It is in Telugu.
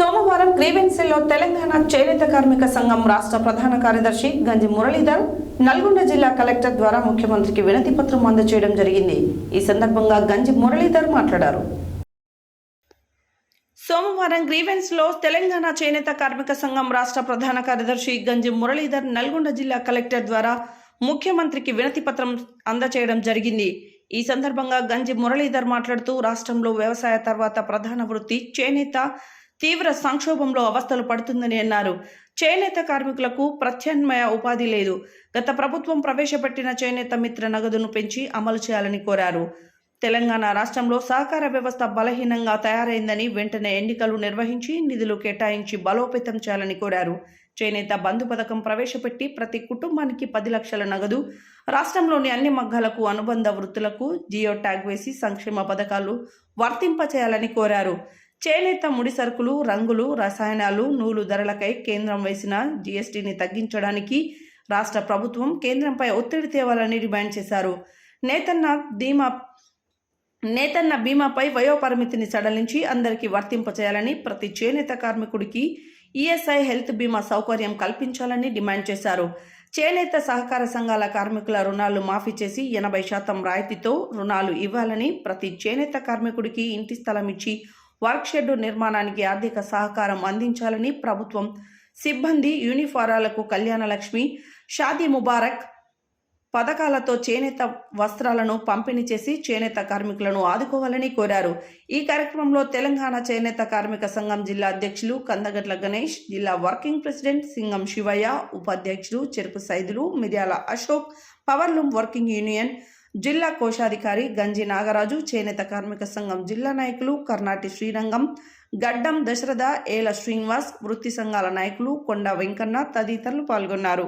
సోమవారం గ్రీవెన్సీలో తెలంగాణ చేనేత కార్మిక సంఘం రాష్ట్ర ప్రధాన కార్యదర్శి గంజి మురళీధర్ నల్గొండ జిల్లా కలెక్టర్ ద్వారా ముఖ్యమంత్రికి వినతి పత్రం అందజేయడం జరిగింది. ఈ సందర్భంగా గంజి మురళీధర్ మాట్లాడారు. సోమవారం గ్రీవెన్స్లో తెలంగాణ చేనేత కార్మిక సంఘం రాష్ట్ర ప్రధాన కార్యదర్శి గంజి మురళీధర్ నల్గొండ జిల్లా కలెక్టర్ ద్వారా ముఖ్యమంత్రికి వినతి పత్రం అందచేయడం జరిగింది. ఈ సందర్భంగా గంజి మురళీధర్ మాట్లాడుతూ రాష్ట్రంలో వ్యవసాయ తర్వాత ప్రధాన వృత్తి చేనేత తీవ్ర సంక్షోభంలో అవస్థలు పడుతుందని అన్నారు. చేనేత కార్మికులకు ప్రత్యామ్నాయ ఉపాధి లేదు. గత ప్రభుత్వం ప్రవేశపెట్టిన చేనేత మిత్ర నగదును పెంచి అమలు చేయాలని కోరారు. తెలంగాణ రాష్ట్రంలో సహకార వ్యవస్థ బలహీనంగా తయారైందని వెంటనే ఎన్నికలు నిర్వహించి నిధులు కేటాయించి బలోపేతం చేయాలని కోరారు. చేనేత బంధు పథకం ప్రవేశపెట్టి ప్రతి కుటుంబానికి పది లక్షల నగదు రాష్ట్రంలోని అన్ని మగ్గాలకు అనుబంధ వృత్తులకు జియో ట్యాగ్ వేసి సంక్షేమ పథకాలు వర్తింపచేయాలని కోరారు. చేనేత ముడి సరుకులు రంగులు రసాయనాలు నూలు ధరలకై కేంద్రం వేసిన జీఎస్టీని తగ్గించడానికి రాష్ట్ర ప్రభుత్వం కేంద్రంపై ఒత్తిడి తేవాలని డిమాండ్ చేశారు. నేతన్న ధీమా నేతన్న బీమాపై వయోపరిమితిని సడలించి అందరికీ వర్తింపచేయాలని ప్రతి చేనేత కార్మికుడికి ఈఎస్ఐ హెల్త్ బీమా సౌకర్యం కల్పించాలని డిమాండ్ చేశారు. చేనేత సహకార సంఘాల కార్మికుల రుణాలు మాఫీ చేసి ఎనభై శాతం రాయితీతో రుణాలు ఇవ్వాలని ప్రతి చేనేత కార్మికుడికి ఇంటి స్థలం ఇచ్చి వర్క్ షెడ్ నిర్మాణానికి ఆర్థిక సహకారం అందించాలని ప్రభుత్వం సిబ్బంది యూనిఫారాలకు కళ్యాణ లక్ష్మి షాదీ ముబారక్ పథకాలతో చేనేత వస్త్రాలను పంపిణీ చేసి చేనేత కార్మికులను ఆదుకోవాలని కోరారు. ఈ కార్యక్రమంలో తెలంగాణ చేనేత కార్మిక సంఘం జిల్లా అధ్యక్షులు కందగట్ల గణేష్ జిల్లా వర్కింగ్ ప్రెసిడెంట్ సింగం శివయ్య ఉపాధ్యక్షులు Cheruku Saidulu Miryala Ashok powerloom working union జిల్లా కోశాధికారి గంజి నాగరాజు చేనేత కార్మిక సంఘం జిల్లా నాయకులు కర్ణాటి శ్రీరంగం గడ్డం దశరథ ఏల శ్రీనివాస్ వృత్తి సంఘాల నాయకులు కొండ వెంకన్న తదితరులు పాల్గొన్నారు.